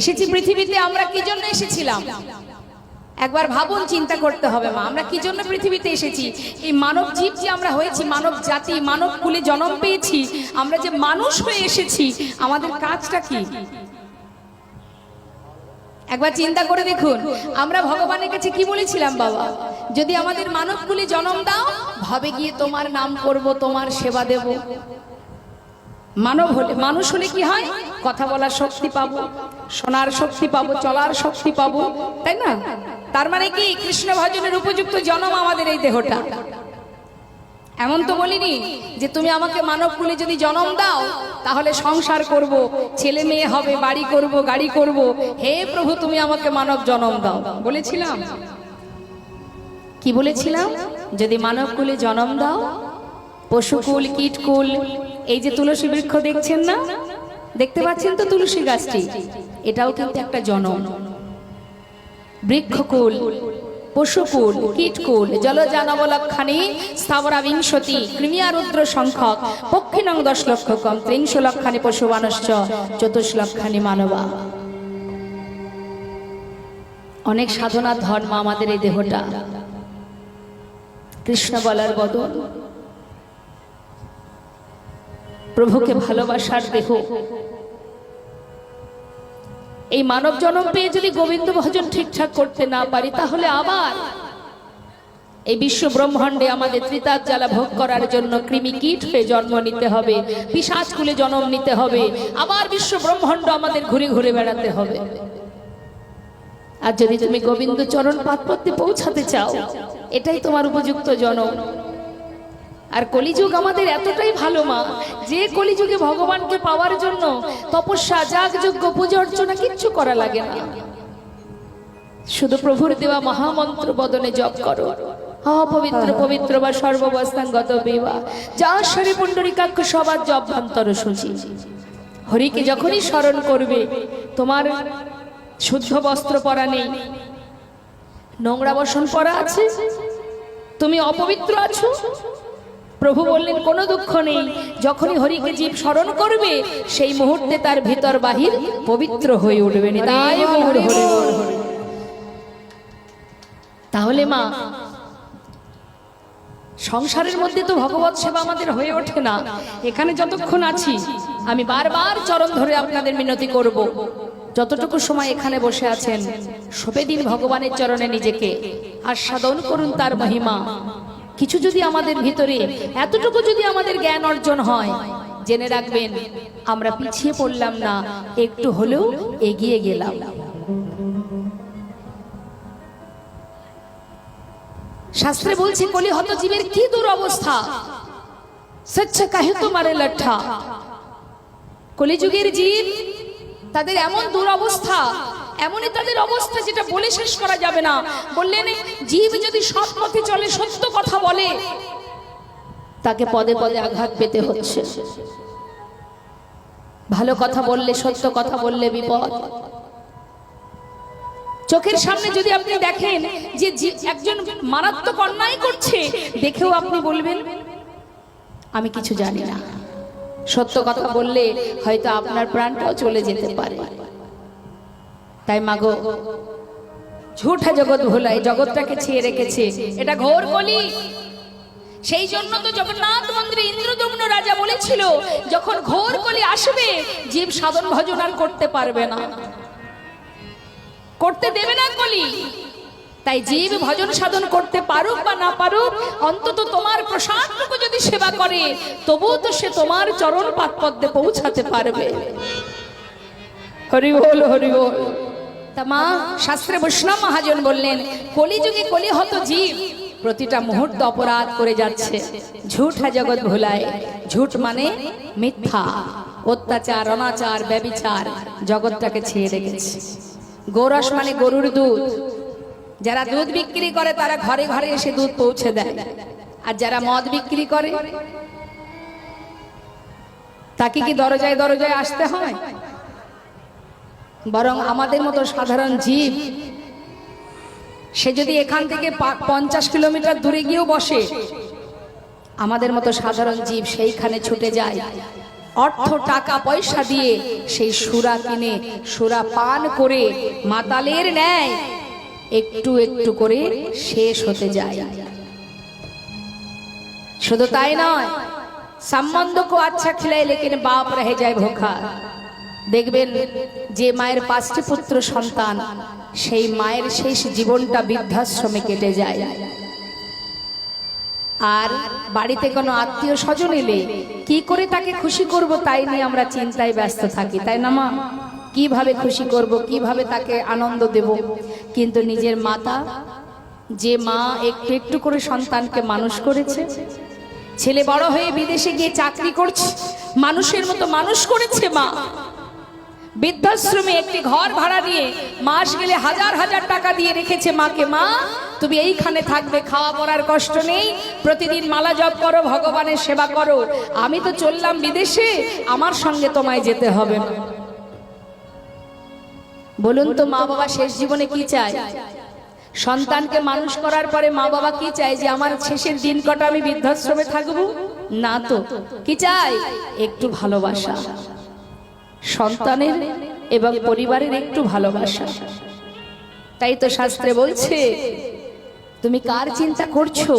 এসেছি পৃথিবীতে, আমরা কি জন্য এসেছিলাম? একবার ভাবুন, চিন্তা করতে হবে মা, আমরা কি জন্য পৃথিবীতে এসেছি? এই মানব জীব যে আমরা হয়েছি, মানব জাতি, মানব কুলে জন্ম পেয়েছি, আমরা যে মানুষ হয়ে এসেছি, আমাদের কাজটা কি? একবার চিন্তা করে দেখুন, আমরা ভগবানের কাছে কি বলেছিলাম বাবা? যদি আমাদের মানব কুলে জন্ম দাও, ভাবে গিয়ে তোমার নাম করব, তোমার সেবা দেব। মানব হলে মানুষ হলে কি হয়? কথা বলার শক্তি পাবো, শোনার শক্তি পাবো, চলার শক্তি পাবো, তাই না? তার মানে কি? কৃষ্ণ ভজনের উপযুক্ত জন্ম আমাদের এই দেহটা। এমন তো বলিনি যে তুমি আমাকে মানব কুলে যদি জন্ম দাও, তাহলে সংসার করব, ছেলে মেয়ে হবে, বাড়ি করব, গাড়ি করব। হে প্রভু, তুমি আমাকে মানব জন্ম দাও। বলেছিলাম। কি বলেছিলাম? যদি মানব কুলে জন্ম দাও পশুকুল কীটকুল এই যে তুলসী বৃক্ষ দেখছেন না? দেখতে পাচ্ছেন তো তুলসী গাছটি? এটাও কিন্তু একটা জনম। বৃক্ষকুল পশুকুল কীটকুল জলজানবলক্ষণে স্থাবরা বিংশতি কৃমিয়া রুদ্র সংখ্যক পক্ষিনং দশ লক্ষ কম ত্রিংশ লক্ষানি পশু চতুর্শ লক্ষানি মানবা। অনেক সাধনার ধর্ম আমাদের এই দেহটা। কৃষ্ণ বলার বদল। প্রভুকে ভালোবাসার দেহ। এই মানব জন্ম পেয়ে যদি গোবিন্দ ভজন ঠিকঠাক করতে না পারি, তাহলে আবার এই বিশ্ব ব্রহ্মাণ্ডে আমাদের ত্রিতার জ্বালা ভোগ করার জন্য কৃমি কীট হয়ে জন্ম নিতে হবে পিসাজ কুলে জন্ম নিতে হবে, আবার বিশ্ব ব্রহ্মাণ্ড আমাদের ঘুরে ঘুরে বেড়াতে হবে। আর যদি তুমি গোবিন্দ চরণ পাতপত্যে পৌঁছাতে চাও, এটাই তোমার উপযুক্ত জনম। আর কলিযুগ আমাদের এতটাই ভালো, মা। যে কলিযুগে ভগবানকে পাওয়ার জন্য তপস্যা, যাগযজ্ঞ, পূজা অর্চনা কিচ্ছু করা লাগে না। শুধু প্রভুর দেওয়া মহামন্ত্র বদনে জপ করো। অপবিত্র, পবিত্র বা সর্ববস্থাঙ্গত বিবাহ যা শরী পুণ্ডরিকাক্ষ সবার জবান্তর সূচি। হরিকে যখনই স্মরণ করবে, তোমার শুদ্ধ বস্ত্র পরা নেই। নোংরা বসন পরা আছে? তুমি অপবিত্র আছো? প্রভু বললেন, কোনো দুঃখ নেই। যখনই হরিকে জীব স্মরণ করবে, সেই মুহূর্তে তার ভিতর বাহির পবিত্র হয়ে উঠবে। তাহলে মা, সংসারের মধ্যে তো ভগবত সেবা আমাদের হয়ে ওঠে না। এখানে যতক্ষণ আছি, আমি বারবার চরণ ধরে আপনাদের মিনতি করব। যতটুকু সময় এখানে বসে আছেন সবে দিন ভগবানের চরণে নিজেকে। আস্বাদন করুন তার মহিমা। কিছু যদি আমাদের ভিতরে এতটুকু যদি আমাদের জ্ঞান অর্জন হয়, জেনে রাখবেন, আমরা পিছিয়ে পড়লাম না, একটু হলেও এগিয়ে গেলাম। শাস্ত্রে বলছে, কলি হত জীবের কি দুরবস্থা? স্বচ্ছ কাহে তোমারে লঠা কলিযুগের জীব তাদের এমন দুরবস্থা এমনই তাদের অবস্থা যেটা বলে শেষ করা যাবে না। বললেন, জীব যদি সৎ পথে চলে, সত্য কথা বলে, তাকে পদে পদে আঘাত পেতে হচ্ছে। ভালো কথা বললে, সত্য কথা বললে বিপদ। চোখের সামনে যদি আপনি দেখেন যে একজন মারাত্মক অন্যায় করছে, দেখেও আপনি বলবেন, আমি কিছু জানি না। সত্য কথা বললে হয়তো আপনার প্রাণটাও চলে যেতে পারে। তাই মাগো, ঝুঠা জগৎ ভোলাই জগৎটাকে ছেয়ে রেখেছে। এটা ঘোর কলি সেই জন্য তো জগন্নাথ মন্দিরে ইন্দ্রদম্ন রাজা বলেছিল, যখন ঘোর কলি আসবে, জীব সাধন ভজন আর করতে পারবে না। করতে দেবে না কলি তাই জীব ভজন সাধন করতে পারুক বা না পারুক, অন্তত তোমার প্রসাদটুকু যদি সেবা করে, তবুও তো সে তোমার চরণ পাদপদ্মে পৌঁছাতে পারবে। হরি বল হরি বল। তা মা শাস্ত্রে বৈষ্ণব মহাজন বললেন, কলিযুগে কলি হত জীব, প্রতিটা মুহূর্ত অপরাধ করে যাচ্ছে। ঝুঠা জগৎ ভুলায়, ঝুট মানে মিথ্যা, অত্যাচার, অনাচার, ব্যবিচার, জগৎটাকে ছেয়ে রেখেছে। গোরস মানে গরুর দুধ। যারা দুধ বিক্রি করে, তারা ঘরে ঘরে এসে দুধ পৌঁছে দেয়। আর যারা মদ বিক্রি করে, তাকে কি দরজায় দরজায় আসতে হয়? বরং আমাদের মতো সাধারণ জীব, সে যদি এখান থেকে পঞ্চাশ কিলোমিটার দূরে গিয়েও বসে, আমাদের মতো সাধারণ জীব সেইখানে ছুটে যায়। অর্থ, টাকা, পয়সা দিয়ে সেই সুরা কিনে, সুরা পান করে মাতালের ন্যায় একটু একটু করে শেষ হতে যায়। শুধু তাই নয় সম্বন্ধ কো আচ্ছা খিলাই লেকিন বাপ রহে যায় ভোখা। দেখবেন যে মায়ের পাঁচটি পুত্র সন্তান, সেই মায়ের শেষ জীবনটা বৃদ্ধাশ্রমে কেটে যায়। আর বাড়িতে কোনো আত্মীয় স্বজন এলে কি করে তাকে খুশি করব তাই নিয়ে আমরা চিন্তায় ব্যস্ত থাকি, তাই না মা? কীভাবে খুশি করব, কীভাবে তাকে আনন্দ দেব? কিন্তু নিজের মাতা, যে মা একটু একটু করে সন্তানকে মানুষ করেছে, ছেলে বড় হয়ে বিদেশে গিয়ে চাকরি করছে, মানুষের মতো মানুষ করেছে মা। বৃদ্ধাশ্রমে একটি ঘর ভাড়া নিয়ে মাস গেলে হাজার হাজার টাকা দিয়ে রেখেছে মাকে মা। তুমি এইখানে থাকবে, খাওয়া পড়ার কষ্ট নেই। প্রতিদিন মালা জপ করো, ভগবানের সেবা করো। আমি তো চললাম বিদেশে, আমার সঙ্গে তোমায় যেতে হবে। বলুন তো মা বাবা শেষ জীবনে কি চায়? সন্তানকে মানুষ করার পরে মা বাবা কি চায় যে আমার শেষের দিন কটা আমি বৃদ্ধাশ্রমে থাকব? না তো। কি চাই একটু ভালোবাসা। সন্তানের এবং পরিবারের একটু ভালোবাসা। তাই তো শাস্ত্রে বলছে তুমি কার চিন্তা করছ?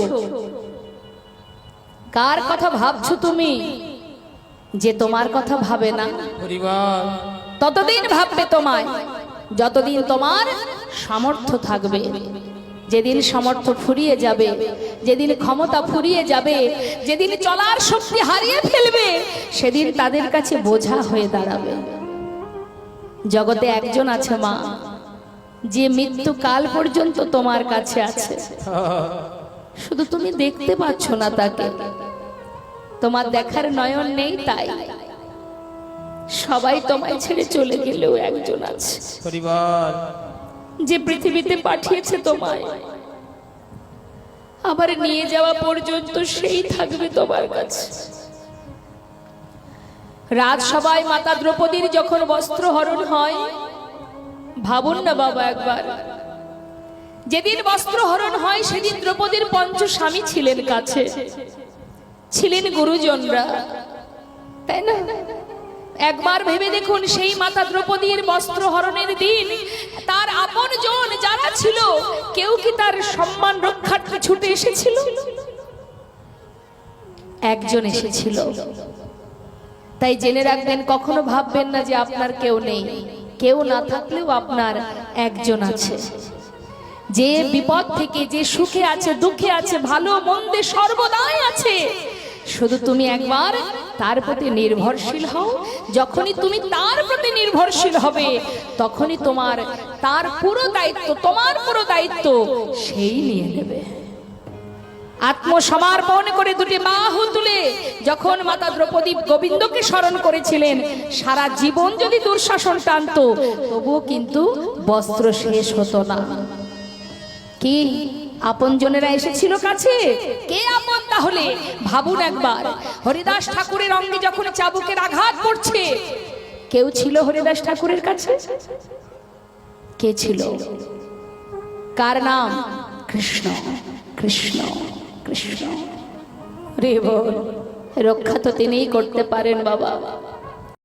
কার কথা ভাবছ তুমি যে তোমার কথা ভাবে না? পরিবার। ততদিন ভাববে তোমায় যতদিন তোমার সামর্থ্য থাকবে। যেদিন সামর্থ্য ফুরিয়ে যাবে, যেদিন ক্ষমতা ফুরিয়ে যাবে, যেদিন চলার শক্তি হারিয়ে ফেলবে, সেদিন তাদের কাছে বোঝা হয়ে দাঁড়াবে। জগতে একজন আছে মা, যে মৃত্যু কাল পর্যন্ত তোমার কাছে আছে। শুধু তুমি দেখতে পাচ্ছ না তাকে। তোমার দেখার নয়ন নেই তাই। সবাই তোমায় ছেড়ে চলে গেলেও একজন আছে। পরিবার। যে পৃথিবীতে পাঠিয়েছে তোমায়। আবার নিয়ে যাওয়া পর্যন্ত সেই থাকবে তোমার কাছে। রাজসভায় মাতা দ্রৌপদীর যখন বস্ত্র হরণ হয়, ভাবুন না বাবা একবার, যেদিন বস্ত্র হরণ হয় সেদিন দ্রৌপদীর পঞ্চ স্বামী ছিলেন কাছে। ছিলেন গুরুজনরা, তাই না? একবার ভেবে দেখুন সেই মাতা দ্রৌপদীর বস্ত্র হরণের দিন। তার আপন জন যারা ছিল, কেউ কি তার সম্মান রক্ষার্থে ছুটে এসেছিল? একজন এসেছিল। তাই জেনে রাখবেন, কখনো ভাববেন না যে আপনার কেউ নেই। কেউ না থাকলেও আপনার একজন আছে। যে বিপদ থেকে, যে সুখে আছে, দুঃখে আছে, ভালো মন্দে সর্বদাই আছে। শুধু তুমি একবার তার প্রতি নির্ভরশীল হও। যখনই তুমি তার প্রতি নির্ভরশীল হবে তখনই তোমার তার পুরো দায়িত্ব তোমার পুরো দায়িত্ব সেই নিয়ে নেবে। আত্মসমর্পণ করে দুটি বাহু তুলে যখন মাতা দ্রৌপদী গোবিন্দকে স্মরণ করেছিলেন সারা জীবন যদি দুঃশাসন টানত তবুও কিন্তু বস্ত্র শেষ হতো না। কি? আপনজনেরা এসেছিল কাছে? কে আপন তাহলে? ভাবুন একবার। হরিদাস ঠাকুরের অঙ্গে যখন চাবুকের আঘাত পড়ছে, কেউ ছিল হরিদাস ঠাকুরের কাছে? কে ছিল? কার নাম? কৃষ্ণ কৃষ্ণ কৃষ্ণ। রে বল, রক্ষা তো তিনিই করতে পারেন বাবা।